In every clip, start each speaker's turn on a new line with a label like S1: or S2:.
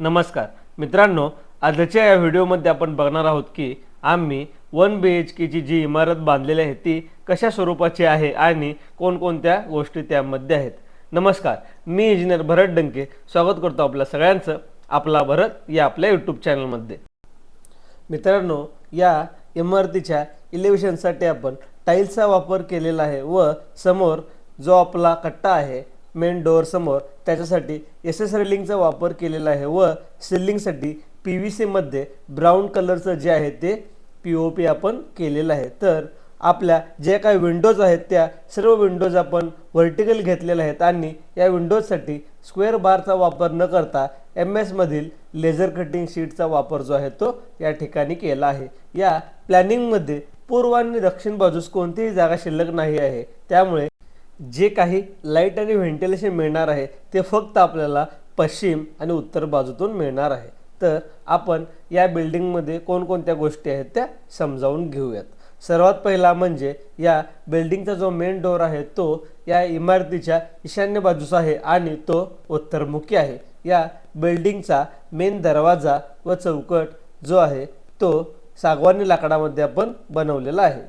S1: नमस्कार. मित्रांनो आजच्या या व्हिडिओमध्ये आपण बघणार आहोत की आम्ही वन बी एच केची जी इमारत बांधलेली आहे ती कशा स्वरूपाची आहे आणि कोणकोणत्या गोष्टी त्यामध्ये आहेत. नमस्कार. मी इंजिनियर भरत डंके. स्वागत करतो आपल्या सगळ्यांचं. आपला भरत या आपल्या यूट्यूब चॅनलमध्ये मित्रांनो या इमारतीच्या इलेव्हेशनसाठी आपण टाईल्सचा वापर केलेला आहे व समोर जो आपला कट्टा आहे मेन डोअर समोर त्याच्यासाठी एस एस रेलिंगचा वापर केलेला आहे व सिलिंगसाठी पी व्ही सीमध्ये ब्राऊन कलरचं जे आहे ते पी ओ पी आपण केलेलं आहे. तर आपल्या जे काही विंडोज आहेत त्या सर्व विंडोज आपण व्हर्टिकल घेतलेल्या आहेत आणि या विंडोजसाठी स्क्वेअर बारचा वापर न करता एम एसमधील लेझर कटिंग शीटचा वापर जो आहे तो या ठिकाणी केला आहे. या प्लॅनिंगमध्ये पूर्व आणि दक्षिण बाजूस कोणतीही जागा शिल्लक नाही आहे. त्यामुळे जे काही लाइट आणि व्हेंटिलेशन मिळणार आहे ते फक्त आपल्याला पश्चिम आणि उत्तर बाजूतून मिळणार आहे. तर आपण या बिल्डिंगमध्ये कोणकोणत्या गोष्टी आहेत त्या समजावून घेऊयात. सर्वात पहिला म्हणजे या बिल्डिंगचा जो मेन डोर आहे तो या इमारतीच्या ईशान्य बाजूचा आहे आणि तो उत्तरमुखी आहे. या बिल्डिंगचा मेन दरवाजा व चौकट जो आहे तो सागवानी लाकडामध्ये आपण बनवलेला आहे.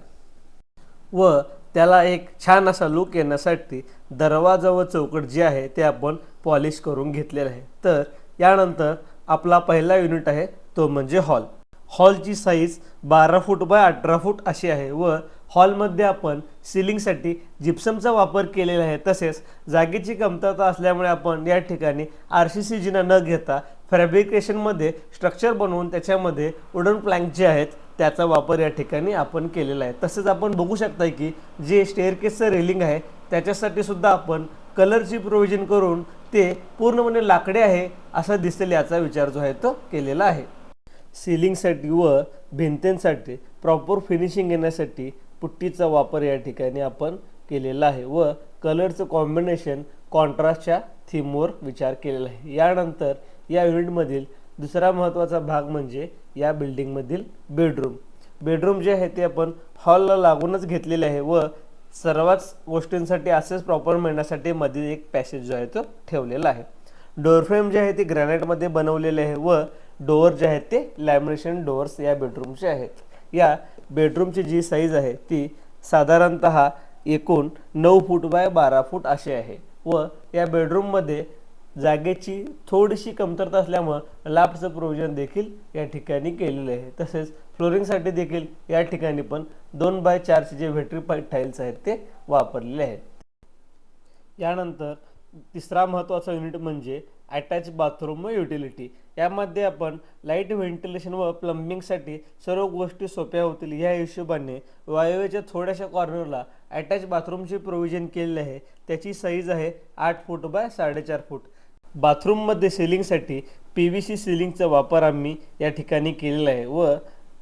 S1: व त्याला एक छान असा लुक येण्यासाठी दरवाजा व चौकट जे आहे ते आपण पॉलिश करून घेतलेलं आहे. तर यानंतर आपला पहिला युनिट आहे तो म्हणजे हॉल हॉलची साईज बारा फूट बाय अठरा फूट अशी आहे व हॉलमध्ये आपण सिलिंगसाठी जिप्समचा वापर केलेला आहे. तसेच जागेची कमतरता असल्यामुळे आपण या ठिकाणी आर सी सी जिना न घेता फॅब्रिकेशनमध्ये स्ट्रक्चर बनवून त्याच्यामध्ये वुडन प्लँक जे आहेत त्याचा वापर या ठिकाणी आपण केलेला आहे. तसेच आपण बघू शकता की जे स्टेअरकेसचं रेलिंग आहे त्याच्यासाठी सुद्धा आपण कलरची प्रोव्हिजन करून ते पूर्णपणे लाकडे आहे असं दिसेल याचा विचार जो आहे तो केलेला आहे. सिलिंगसाठी व भिंतींसाठी प्रॉपर फिनिशिंग येण्यासाठी पुट्टीचा वापर या ठिकाणी आपण केलेला आहे व कलरचं कॉम्बिनेशन कॉन्ट्रास्टच्या थीमवर विचार केलेला आहे. यानंतर या युनिटमधील दुसरा महत्त्वाचा भाग म्हणजे या बिल्डिंगमधील बेडरूम बेडरूम जे आहे ते आपण हॉलला लागूनच घेतलेले आहे व सर्वच गोष्टींसाठी असेच प्रॉपर मिळण्यासाठी मध्ये एक पॅसेज जो आहे तो ठेवलेला आहे. डोअर फ्रेम जे आहे ते ग्रॅनाईटमध्ये बनवलेले आहे व डोअर जे आहेत ते लॅमिनेशन डोअर्स या बेडरूमचे आहेत. या बेडरूमची जी साईज आहे ती साधारणत एकूण नऊ फूट बाय बारा फूट अशी आहे व या बेडरूममध्ये जागेची थोडीशी कमतरता असल्यामुळं लाफ्टचं प्रोविजन देखील या ठिकाणी केलेलं आहे. तसेच फ्लोरिंगसाठी देखील या ठिकाणी पण दोन बाय चारचे जे व्हेटरी व्हेट्रिफाईड टाईल्स आहेत ते वापरलेले आहेत. यानंतर तिसरा महत्त्वाचा युनिट म्हणजे अटॅच बाथरूम व युटिलिटी यामध्ये आपण लाइट व्हेंटिलेशन व प्लंबिंगसाठी सर्व गोष्टी सोप्या होतील या हिशोबाने वायव्याच्या थोड्याशा कॉर्नरला अटॅच बाथरूमची प्रोव्हिजन केलेली आहे. त्याची साईज आहे आठ फूट बाय साडेचार फूट. बाथरूममध्ये सिलिंगसाठी पी व्ही सी सिलिंगचा वापर आम्ही या ठिकाणी केलेला आहे व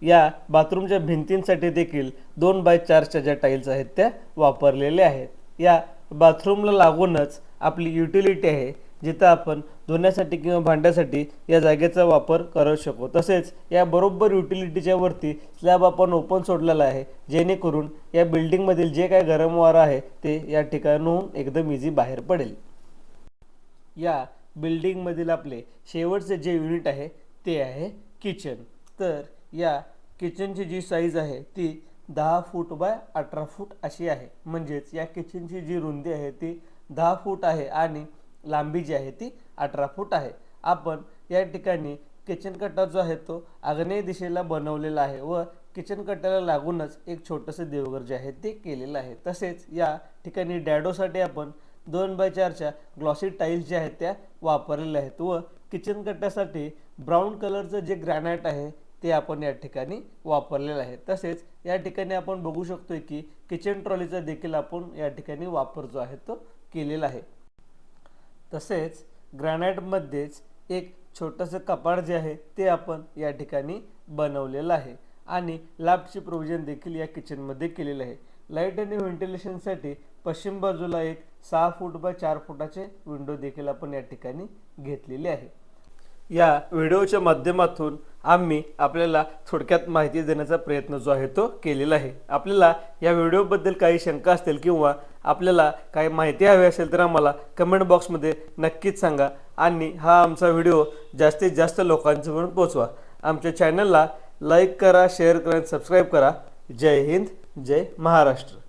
S1: या बाथरूमच्या भिंतींसाठी देखील दोन बाय चारच्या ज्या टाईल्स आहेत त्या वापरलेल्या आहेत. या बाथरूमला लागूनच आपली युटिलिटी आहे जिथं आपण धुण्यासाठी किंवा भांड्यासाठी या जागेचा वापर करू शकू तसेच या बरोबर युटिलिटीच्या वरती स्लॅब आपण ओपन सोडलेला आहे जेणेकरून या बिल्डिंगमधील जे काय गरम वारा आहे ते या ठिकाणाहून एकदम इझी बाहेर पडेल. या बिल्डिंगमधील आपले शेवटचे जे युनिट आहे ते आहे किचन तर या किचनची जी साईज आहे ती दहा फूट बाय अठरा फूट अशी आहे. म्हणजेच या किचनची जी रुंदी आहे ती दहा फूट आहे आणि लांबी जी आहे ती अठरा फूट आहे. आपण या ठिकाणी किचन कट्टा जो आहे तो आग्नेय दिशेला बनवलेला आहे व किचन कट्ट्याला लागूनच एक छोटंसं देवघर जे आहे ते केलेलं आहे. तसेच या ठिकाणी डॅडोसाठी आपण दोन बाय चारच्या ग्लॉसी टाईल्स ज्या आहेत त्या वापरलेल्या आहेत. व किचन कट्ट्यासाठी ब्राऊन कलरचं जे ग्रॅनाईट आहे ते आपण या ठिकाणी वापरलेलं आहे. तसेच या ठिकाणी आपण बघू शकतोय की किचन ट्रॉलीचा देखील आपण या ठिकाणी वापर जो आहे तो केलेला आहे. तसेच ग्रॅनाईटमध्येच एक छोटंसं कपाट जे आहे ते आपण या ठिकाणी बनवलेलं आहे. आणि लॅबची प्रोविजन देखील या किचनमध्ये केलेलं आहे. लाइट आणि व्हेंटिलेशनसाठी पश्चिम बाजूला एक सहा फूट बाय चार फुटाचे विंडो देखील आपण या ठिकाणी घेतलेले आहे. या व्हिडिओच्या माध्यमातून आम्ही आपल्याला थोडक्यात माहिती देण्याचा प्रयत्न जो आहे तो केलेला आहे. आपल्याला या व्हिडिओबद्दल काही शंका असतील किंवा आपल्याला काही माहिती हवी असेल तर आम्हाला कमेंट बॉक्समध्ये नक्कीच सांगा आणि हा आमचा व्हिडिओ जास्तीत जास्त लोकांच्यापर्यंत पोहोचवा. आमच्या चॅनलला लाईक करा शेअर करा सबस्क्राईब करा. जय हिंद. जय महाराष्ट्र.